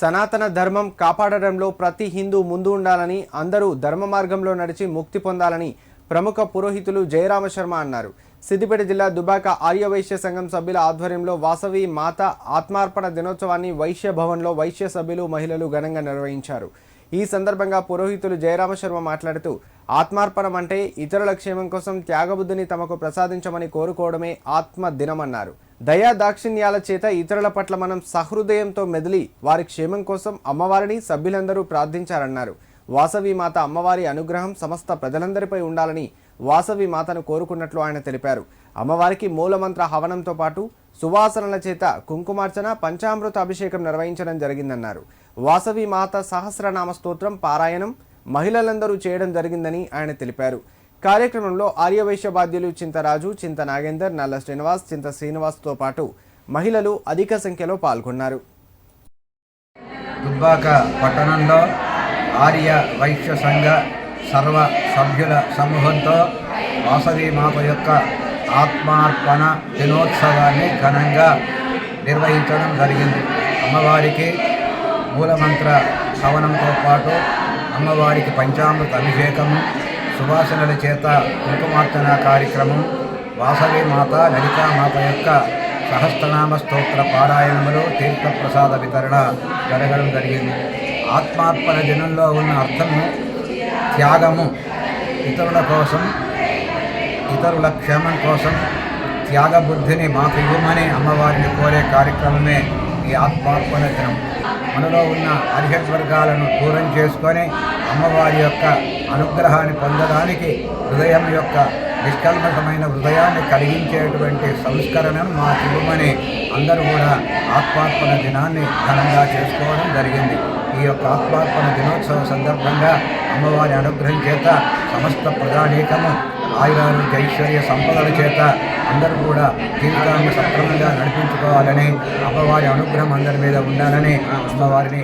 సనాతన ధర్మం కాపాడడంలో ప్రతి హిందూ ముందు ఉండాలని అందరూ ధర్మ మార్గంలో నడిచి ముక్తి పొందాలని ప్రముఖ పురోహితులు జయరామ శర్మ అన్నారు. సిద్దిపేట జిల్లా దుబాక ఆర్యవైశ్య సంఘం సభ్యుల ఆధ్వర్యంలో వాసవి మాత ఆత్మార్పణ దినోత్సవాన్ని వైశ్య భవన్లో వైశ్య సభ్యులు మహిళలు ఘనంగా నిర్వహించారు. ఈ సందర్భంగా పురోహితులు జయరామ శర్మ మాట్లాడుతూ ఆత్మార్పణం అంటే ఇతరుల క్షేమం కోసం త్యాగబుద్ధిని తమకు ప్రసాదించమని కోరుకోవడమే ఆత్మ దినమన్నారు. దయా దాక్షిణ్యాల చేత ఇతరుల పట్ల మనం సహృదయంతో మెదిలి వారి క్షేమం కోసం అమ్మవారిని సభ్యులందరూ ప్రార్థించారన్నారు. వాసవి మాత అమ్మవారి అనుగ్రహం సమస్త ప్రజలందరిపై ఉండాలని వాసవి మాతను కోరుకున్నట్లు ఆయన తెలిపారు. అమ్మవారికి మూలమంత్ర హవనంతో పాటు సువాసనల చేత కుంకుమార్చన పంచామృత అభిషేకం నిర్వహించడం జరిగిందన్నారు. వాసవి మాత సహస్రనామ స్తోత్రం పారాయణం మహిళలందరూ చేయడం జరిగిందని ఆయన తెలిపారు. కార్యక్రమంలో ఆర్యవైశ్య బాధ్యులు చింతరాజు చింత నాగేందర్ నల్ల శ్రీనివాస్ చింత శ్రీనివాస్తో పాటు మహిళలు అధిక సంఖ్యలో పాల్గొన్నారు. దుబ్బాక పట్టణంలో ఆర్య వైశ్య సంఘ సర్వ సభ్యుల సమూహంతో వాసవి మాత యొక్క ఆత్మార్పణ దినోత్సవాన్ని ఘనంగా నిర్వహించడం జరిగింది. అమ్మవారికి మూలమంత్ర హవనంతో పాటు అమ్మవారికి పంచామృత అభిషేకము సువాసనల చేత కుంకుమార్చన కార్యక్రమం వాసవి మాత లలితామాత యొక్క సహస్రనామ స్తోత్ర పారాయణములు తీర్థప్రసాద వితరణ జరగడం జరిగింది. ఆత్మార్పణ దినంలో ఉన్న అర్థము త్యాగము ఇతరుల కోసం ఇతరుల క్షేమం కోసం త్యాగబుద్ధిని మాకు ఇవ్వమని అమ్మవారిని కోరే కార్యక్రమమే ఈ ఆత్మార్పణ దినం మనలో ఉన్న అరిహత్ వర్గాలను దూరం చేసుకొని అమ్మవారి యొక్క అనుగ్రహాన్ని పొందడానికి హృదయం యొక్క నిష్కల్మషమైన హృదయాన్ని కలిగించేటువంటి సంస్కరణను మా ఇవ్వమని అందరూ కూడా ఆత్మార్పణ దినాన్ని ఘనంగా చేసుకోవడం జరిగింది. ఈ యొక్క ఆత్మార్పణ దినోత్సవం సందర్భంగా అమ్మవారి అనుగ్రహం చేత సమస్త ప్రజానీకము ఆయురాలు ఐశ్వర్య సంపదల చేత అందరూ కూడా జీవితాన్ని సక్రమంగా నడిపించుకోవాలని అమ్మవారి అనుగ్రహం అందరి మీద ఉండాలని అమ్మవారిని